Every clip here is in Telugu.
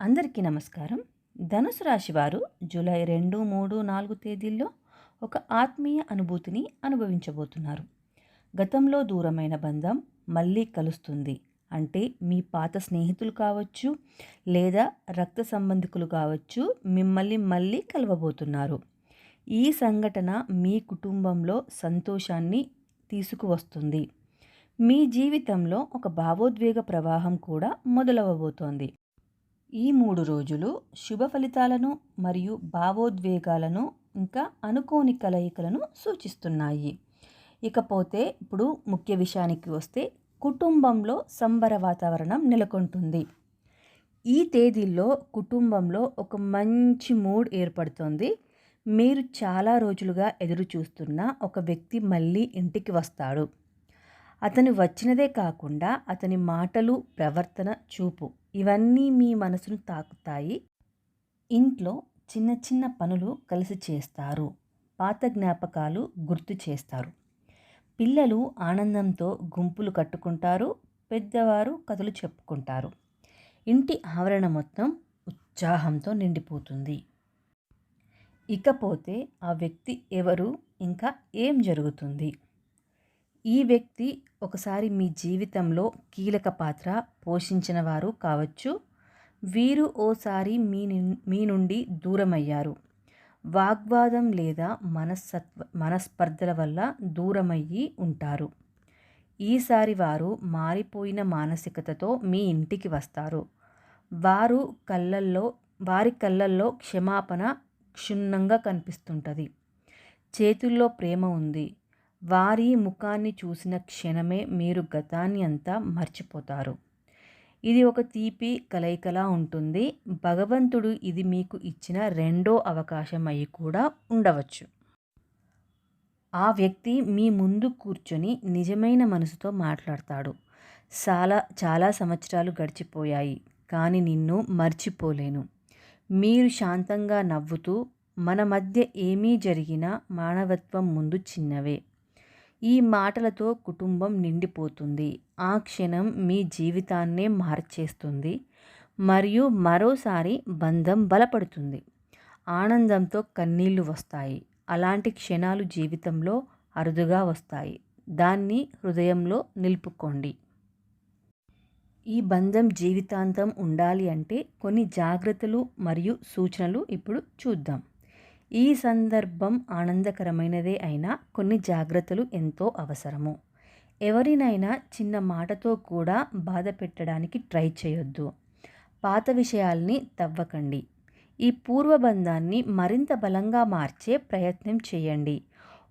అందరికీ నమస్కారం. ధనుసు రాశి వారు జూలై రెండు మూడు నాలుగు తేదీల్లో ఒక ఆత్మీయ అనుభూతిని అనుభవించబోతున్నారు. గతంలో దూరమైన బంధం మళ్ళీ కలుస్తుంది. అంటే మీ పాత స్నేహితులు కావచ్చు లేదా రక్త సంబంధికులు కావచ్చు మిమ్మల్ని మళ్ళీ కలవబోతున్నారు. ఈ సంఘటన మీ కుటుంబంలో సంతోషాన్ని తీసుకువస్తుంది. మీ జీవితంలో ఒక భావోద్వేగ ప్రవాహం కూడా మొదలవబోతోంది. ఈ మూడు రోజులు శుభ ఫలితాలను మరియు భావోద్వేగాలను ఇంకా అనుకోని కలయికలను సూచిస్తున్నాయి. ఇకపోతే ఇప్పుడు ముఖ్య విషయానికి వస్తే కుటుంబంలో సంబర వాతావరణం నెలకొంటుంది. ఈ తేదీల్లో కుటుంబంలో ఒక మంచి మూడ్ ఏర్పడుతుంది. మీరు చాలా రోజులుగా ఎదురు చూస్తున్న ఒక వ్యక్తి మళ్ళీ ఇంటికి వస్తాడు. అతను వచ్చినదే కాకుండా అతని మాటలు ప్రవర్తన చూపు ఇవన్నీ మీ మనసును తాకుతాయి. ఇంట్లో చిన్న చిన్న పనులు కలిసి చేస్తారు. పాత జ్ఞాపకాలు గుర్తు చేస్తారు. పిల్లలు ఆనందంతో గుంపులు కట్టుకుంటారు. పెద్దవారు కథలు చెప్పుకుంటారు. ఇంటి ఆవరణ మొత్తం ఉత్సాహంతో నిండిపోతుంది. ఇకపోతే ఆ వ్యక్తి ఎవరు? ఇంకా ఏం జరుగుతుంది? ఈ వ్యక్తి ఒకసారి మీ జీవితంలో కీలక పాత్ర పోషించిన వారు కావచ్చు. వీరు ఓసారి మీ మీ నుండి దూరమయ్యారు. వాగ్వాదం లేదా మనస్తత్వ మనస్పర్ధల వల్ల దూరమయ్యి ఉంటారు. ఈసారి వారు మారిపోయిన మానసికతతో మీ ఇంటికి వస్తారు. వారు కళ్ళల్లో వారి కళ్ళల్లో క్షమాపణ క్షుణ్ణంగా కనిపిస్తుంటుంది. చేతుల్లో ప్రేమ ఉంది. వారి ముఖాన్ని చూసిన క్షణమే మీరు గతాన్ని అంతా మర్చిపోతారు. ఇది ఒక తీపి కలయికలా ఉంటుంది. భగవంతుడు ఇది మీకు ఇచ్చిన రెండో అవకాశం అయి కూడా ఉండవచ్చు. ఆ వ్యక్తి మీ ముందు కూర్చొని నిజమైన మనసుతో మాట్లాడతాడు. చాలా చాలా సంవత్సరాలు గడిచిపోయాయి కానీ నిన్ను మర్చిపోలేను. మీరు శాంతంగా నవ్వుతూ మన మధ్య ఏమీ జరిగినా మానవత్వం ముందు చిన్నవే. ఈ మాటలతో కుటుంబం నిండిపోతుంది. ఆ క్షణం మీ జీవితాన్నే మార్చేస్తుంది. మరియు మరోసారి బంధం బలపడుతుంది. ఆనందంతో కన్నీళ్ళు వస్తాయి. అలాంటి క్షణాలు జీవితంలో అరుదుగా వస్తాయి. దాన్ని హృదయంలో నిలుపుకోండి. ఈ బంధం జీవితాంతం ఉండాలి అంటే కొన్ని జాగ్రత్తలు మరియు సూచనలు ఇప్పుడు చూద్దాం. ఈ సందర్భం ఆనందకరమైనదే అయినా కొన్ని జాగ్రత్తలు ఎంతో అవసరము. ఎవరినైనా చిన్న మాటతో కూడా బాధ పెట్టడానికి ట్రై చేయొద్దు. పాత విషయాల్ని తవ్వకండి. ఈ పూర్వబంధాన్ని మరింత బలంగా మార్చే ప్రయత్నం చేయండి.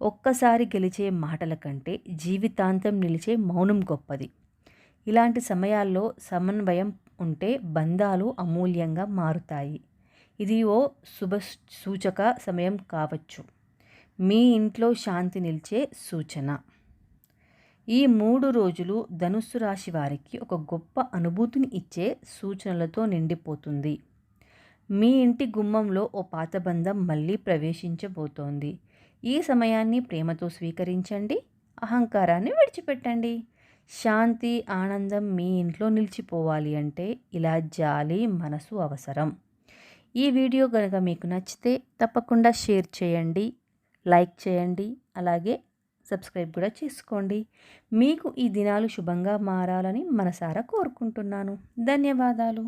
ఒక్కసారి గెలిచే మాటల కంటే జీవితాంతం నిలిచే మౌనం గొప్పది. ఇలాంటి సమయాల్లో సమన్వయం ఉంటే బంధాలు అమూల్యంగా మారుతాయి. ఇది ఓ శుభ సూచక సమయం కావచ్చు. మీ ఇంట్లో శాంతి నిలిచే సూచన. ఈ మూడు రోజులు ధనుస్సు రాశి వారికి ఒక గొప్ప అనుభూతిని ఇచ్చే సూచనలతో నిండిపోతుంది. మీ ఇంటి గుమ్మంలో ఓ పాత బంధం మళ్ళీ ప్రవేశించబోతోంది. ఈ సమయాన్ని ప్రేమతో స్వీకరించండి అహంకారాన్ని విడిచిపెట్టండి. శాంతి ఆనందం మీ ఇంట్లో నిలిచిపోవాలి అంటే ఇలా జాలి మనసు అవసరం. ఈ వీడియో కనుక మీకు నచ్చితే తప్పకుండా షేర్ చేయండి లైక్ చేయండి అలాగే సబ్స్క్రైబ్ కూడా చేసుకోండి. మీకు ఈ దినాలు శుభంగా మారాలని మనసారా కోరుకుంటున్నాను. ధన్యవాదాలు.